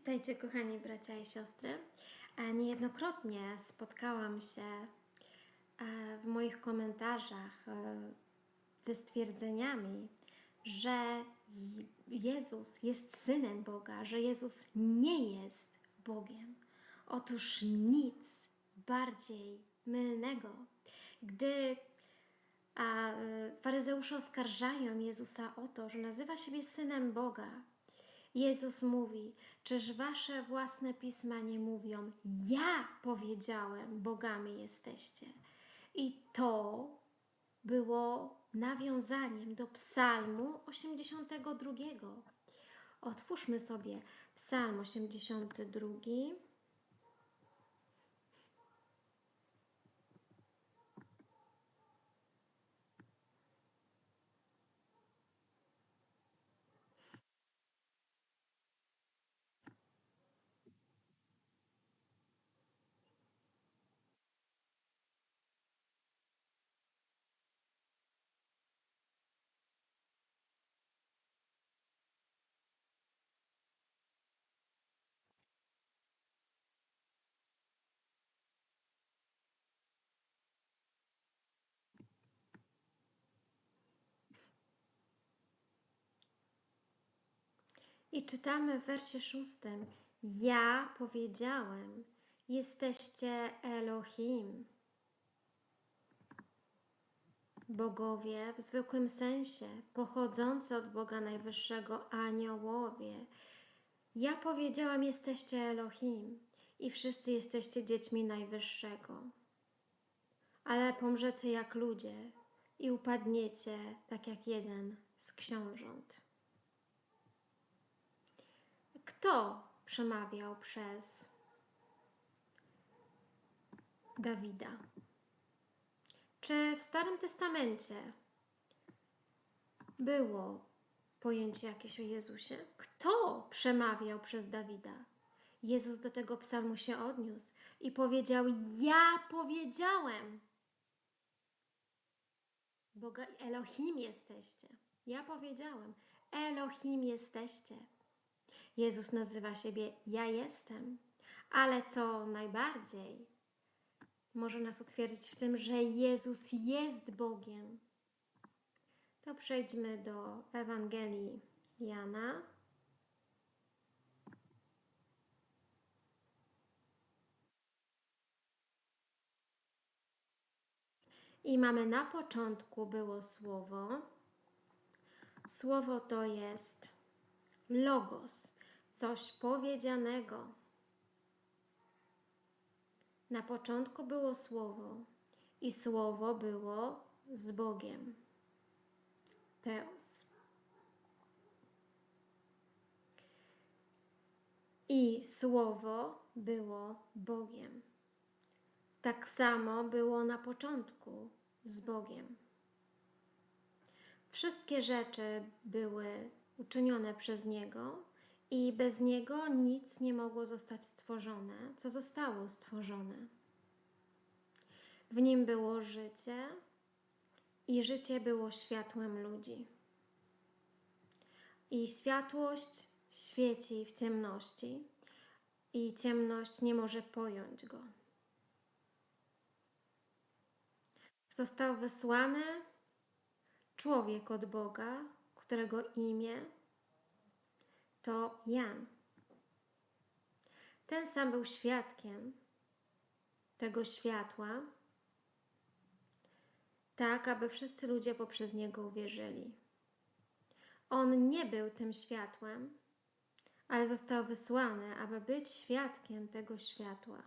Witajcie, kochani bracia i siostry. E, Niejednokrotnie spotkałam się e, w moich komentarzach e, ze stwierdzeniami, że Jezus jest synem Boga, że Jezus nie jest Bogiem. Otóż nic bardziej mylnego. Gdy faryzeusze oskarżają Jezusa o to, że nazywa siebie synem Boga, Jezus mówi: Czyż wasze własne pisma nie mówią? Ja powiedziałem, bogami jesteście. I to było nawiązaniem do Psalmu 82. Otwórzmy sobie Psalm 82. I czytamy w wersie szóstym: Ja powiedziałem, jesteście Elohim. Bogowie w zwykłym sensie, pochodzący od Boga Najwyższego, aniołowie. Ja powiedziałem, jesteście Elohim i wszyscy jesteście dziećmi Najwyższego. Ale pomrzecie jak ludzie i upadniecie tak jak jeden z książąt. Kto przemawiał przez Dawida? Czy w Starym Testamencie było pojęcie jakieś o Jezusie? Kto przemawiał przez Dawida? Jezus do tego psalmu się odniósł i powiedział: Ja powiedziałem. Boga Elohim jesteście. Ja powiedziałem: Elohim jesteście. Jezus nazywa siebie Ja jestem, ale co najbardziej może nas utwierdzić w tym, że Jezus jest Bogiem. To przejdźmy do Ewangelii Jana. I mamy na początku było słowo. Słowo to jest logos, coś powiedzianego. Na początku było słowo i słowo było z Bogiem. Teos. I słowo było Bogiem. Tak samo było na początku z Bogiem. Wszystkie rzeczy były uczynione przez Niego i bez Niego nic nie mogło zostać stworzone, co zostało stworzone. W Nim było życie i życie było światłem ludzi. I światłość świeci w ciemności i ciemność nie może pojąć Go. Został wysłany człowiek od Boga, którego imię to Jan. Ten sam był świadkiem tego światła, tak aby wszyscy ludzie poprzez niego uwierzyli. On nie był tym światłem, ale został wysłany, aby być świadkiem tego światła.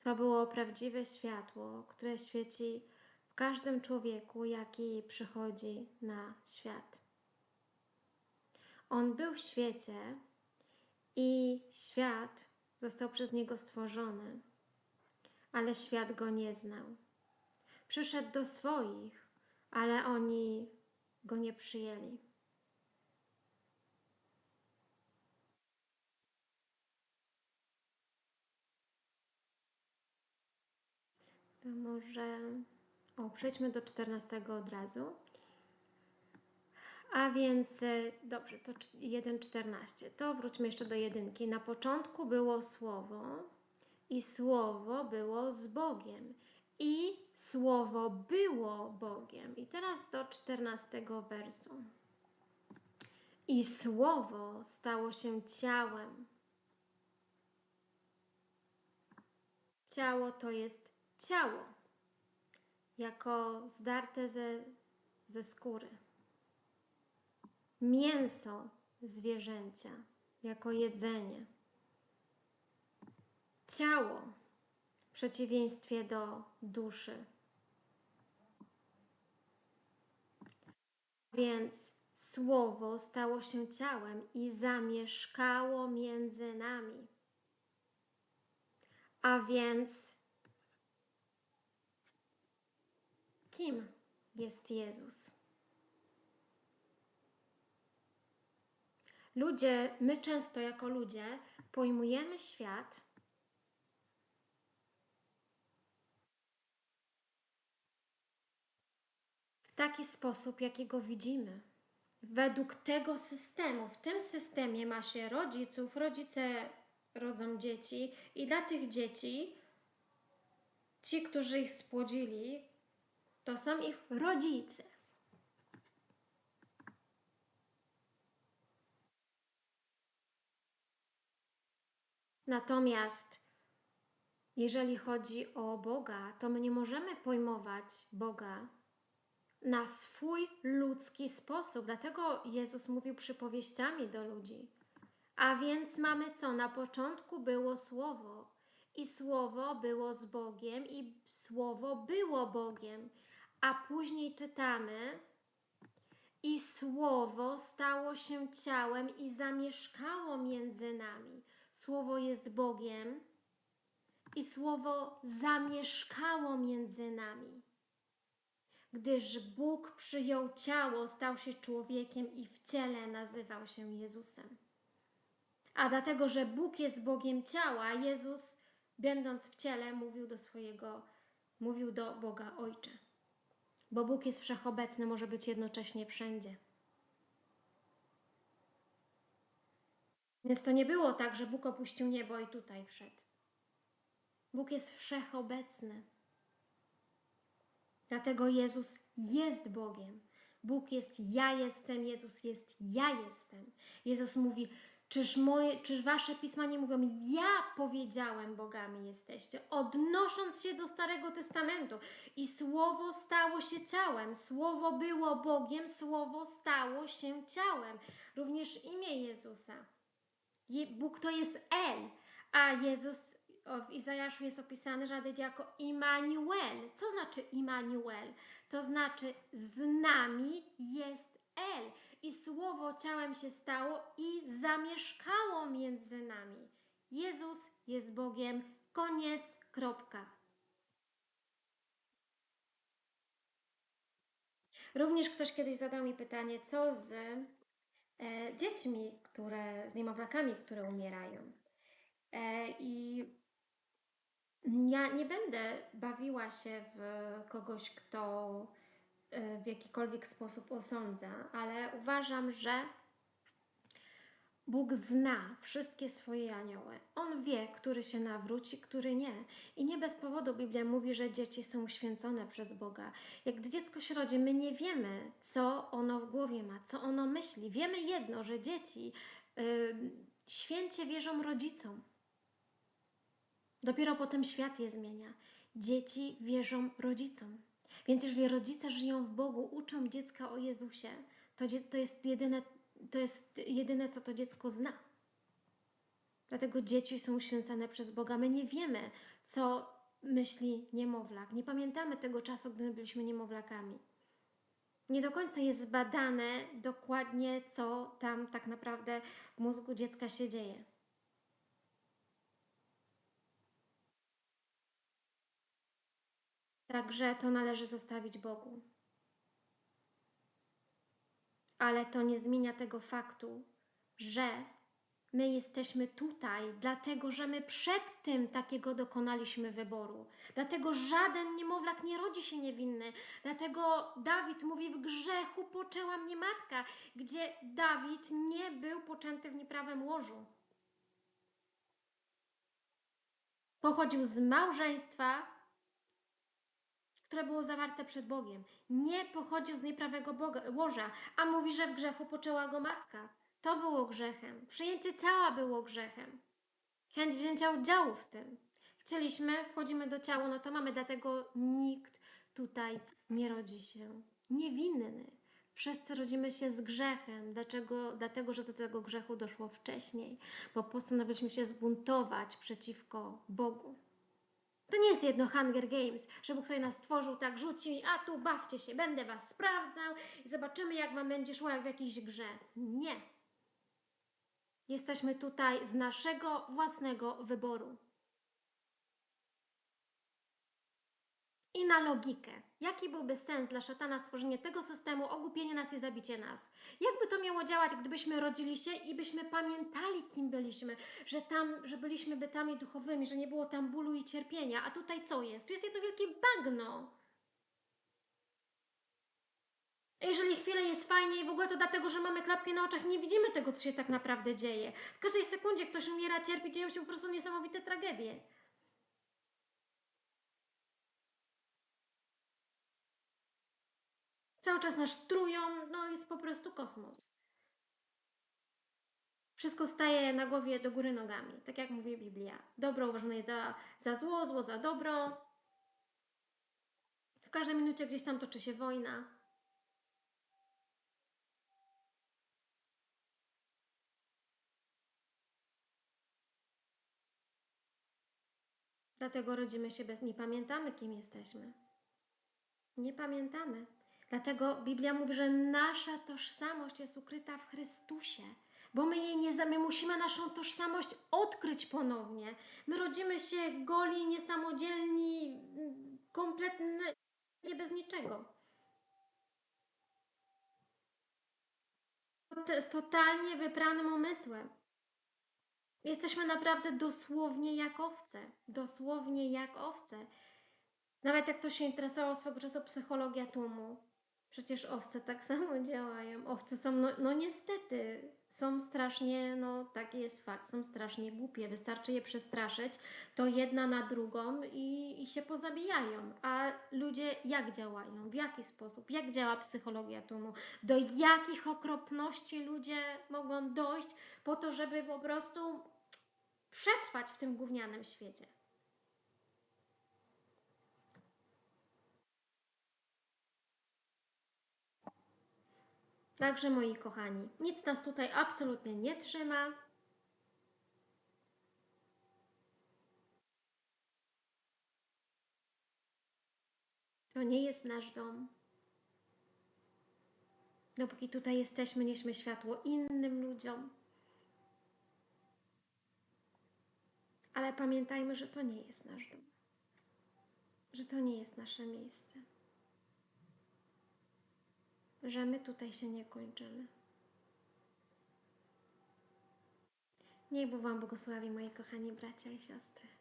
To było prawdziwe światło, które świeci każdym człowieku, jaki przychodzi na świat. On był w świecie i świat został przez niego stworzony, ale świat go nie znał. Przyszedł do swoich, ale oni go nie przyjęli. Może. O, przejdźmy do 14 od razu. A więc, y, dobrze, to cz- 1.14. To wróćmy jeszcze do jedynki. Na początku było Słowo i Słowo było z Bogiem. I Słowo było Bogiem. I teraz do 14 wersu. I Słowo stało się ciałem. Ciało to jest ciało, jako zdarte ze, ze skóry. Mięso zwierzęcia, jako jedzenie. Ciało w przeciwieństwie do duszy. Więc Słowo stało się ciałem i zamieszkało między nami. A więc kim jest Jezus? Ludzie, my często jako ludzie pojmujemy świat w taki sposób, jakiego widzimy. Według tego systemu. W tym systemie ma się rodziców, rodzice rodzą dzieci i dla tych dzieci ci, którzy ich spłodzili, to są ich rodzice. Natomiast jeżeli chodzi o Boga, to my nie możemy pojmować Boga na swój ludzki sposób. Dlatego Jezus mówił przypowieściami do ludzi. A więc mamy co? Na początku było Słowo, i Słowo było z Bogiem, i Słowo było Bogiem. A później czytamy, i Słowo stało się ciałem i zamieszkało między nami. Słowo jest Bogiem, i Słowo zamieszkało między nami. Gdyż Bóg przyjął ciało, stał się człowiekiem i w ciele nazywał się Jezusem. A dlatego, że Bóg jest Bogiem ciała, Jezus, będąc w ciele, mówił do swojego, mówił do Boga Ojcze. Bo Bóg jest wszechobecny, może być jednocześnie wszędzie. Więc to nie było tak, że Bóg opuścił niebo i tutaj wszedł. Bóg jest wszechobecny. Dlatego Jezus jest Bogiem. Bóg jest ja jestem, Jezus jest ja jestem. Jezus mówi, czyż, moje, czyż wasze pisma nie mówią, ja powiedziałem bogami jesteście, odnosząc się do Starego Testamentu. I słowo stało się ciałem, słowo było Bogiem, słowo stało się ciałem. Również imię Jezusa. Je, Bóg to jest El, a Jezus w Izajaszu jest opisany, że jako Immanuel. Co znaczy Immanuel? To znaczy z nami jest El. I słowo ciałem się stało i zamieszkało między nami. Jezus jest Bogiem. Koniec, kropka. Również ktoś kiedyś zadał mi pytanie, co z e, dziećmi, które, z niemowlakami, które umierają. E, I ja nie będę bawiła się w kogoś, kto w jakikolwiek sposób osądza, ale uważam, że Bóg zna wszystkie swoje anioły. On wie, który się nawróci, który nie. I nie bez powodu Biblia mówi, że dzieci są uświęcone przez Boga. Jak gdy dziecko się rodzi, my nie wiemy, co ono w głowie ma, co ono myśli. Wiemy jedno, że dzieci yy, święcie wierzą rodzicom. Dopiero potem świat je zmienia. Dzieci wierzą rodzicom. Więc jeżeli rodzice żyją w Bogu, uczą dziecka o Jezusie, to, to, jest jedyne, to jest jedyne, co to dziecko zna. Dlatego dzieci są uświęcane przez Boga. My nie wiemy, co myśli niemowlak. Nie pamiętamy tego czasu, gdy my byliśmy niemowlakami. Nie do końca jest zbadane dokładnie, co tam tak naprawdę w mózgu dziecka się dzieje. Także to należy zostawić Bogu. Ale to nie zmienia tego faktu, że My jesteśmy tutaj, dlatego że my przed tym takiego dokonaliśmy wyboru. Dlatego żaden niemowlak nie rodzi się niewinny. Dlatego Dawid mówi: W grzechu poczęła mnie matka, gdzie Dawid nie był poczęty w nieprawym łożu. Pochodził z małżeństwa, które było zawarte przed Bogiem. Nie pochodził z nieprawego Boga, łoża, a mówi, że w grzechu poczęła go matka. To było grzechem. Przyjęcie ciała było grzechem. Chęć wzięcia udziału w tym. Chcieliśmy, wchodzimy do ciała, no to mamy, dlatego nikt tutaj nie rodzi się niewinny. Wszyscy rodzimy się z grzechem. Dlaczego? Dlatego, że do tego grzechu doszło wcześniej, bo postanowiliśmy się zbuntować przeciwko Bogu. To nie jest jedno Hunger Games, że Bóg sobie nas stworzył, tak rzuci, a tu bawcie się, będę was sprawdzał i zobaczymy, jak wam będzie szło, jak w jakiejś grze. Nie. Jesteśmy tutaj z naszego własnego wyboru. I na logikę. Jaki byłby sens dla szatana stworzenie tego systemu, ogłupienie nas i zabicie nas? Jakby to miało działać, gdybyśmy rodzili się i byśmy pamiętali, kim byliśmy, że tam, że byliśmy bytami duchowymi, że nie było tam bólu i cierpienia, a tutaj co jest? Tu jest jedno wielkie bagno. Jeżeli chwilę jest fajnie i w ogóle to dlatego, że mamy klapkę na oczach, nie widzimy tego, co się tak naprawdę dzieje. W każdej sekundzie ktoś umiera, cierpi, dzieją się po prostu niesamowite tragedie. Cały czas nas trują, no jest po prostu kosmos. Wszystko staje na głowie do góry nogami, tak jak mówi Biblia. Dobro uważane jest za, za zło, zło za dobro. W każdej minucie gdzieś tam toczy się wojna. Dlatego rodzimy się bez. Nie pamiętamy, kim jesteśmy. Nie pamiętamy. Dlatego Biblia mówi, że nasza tożsamość jest ukryta w Chrystusie, bo my jej nie my musimy naszą tożsamość odkryć ponownie. My rodzimy się goli, niesamodzielni, kompletnie bez niczego. Jest totalnie wypranym umysłem. Jesteśmy naprawdę dosłownie jak owce. Dosłownie jak owce. Nawet jak ktoś się interesował swego czasu psychologia tłumu, przecież owce tak samo działają. Owce są, no, no niestety, są strasznie, no taki jest fakt, są strasznie głupie. Wystarczy je przestraszyć, to jedna na drugą i, i się pozabijają. A ludzie jak działają? W jaki sposób? Jak działa psychologia tłumu? Do jakich okropności ludzie mogą dojść po to, żeby po prostu przetrwać w tym gównianym świecie? Także moi kochani, nic nas tutaj absolutnie nie trzyma. To nie jest nasz dom. Dopóki tutaj jesteśmy, nieśmy światło innym ludziom. Ale pamiętajmy, że to nie jest nasz dom. Że to nie jest nasze miejsce że my tutaj się nie kończymy. Niech Bóg Wam błogosławi, moi kochani bracia i siostry.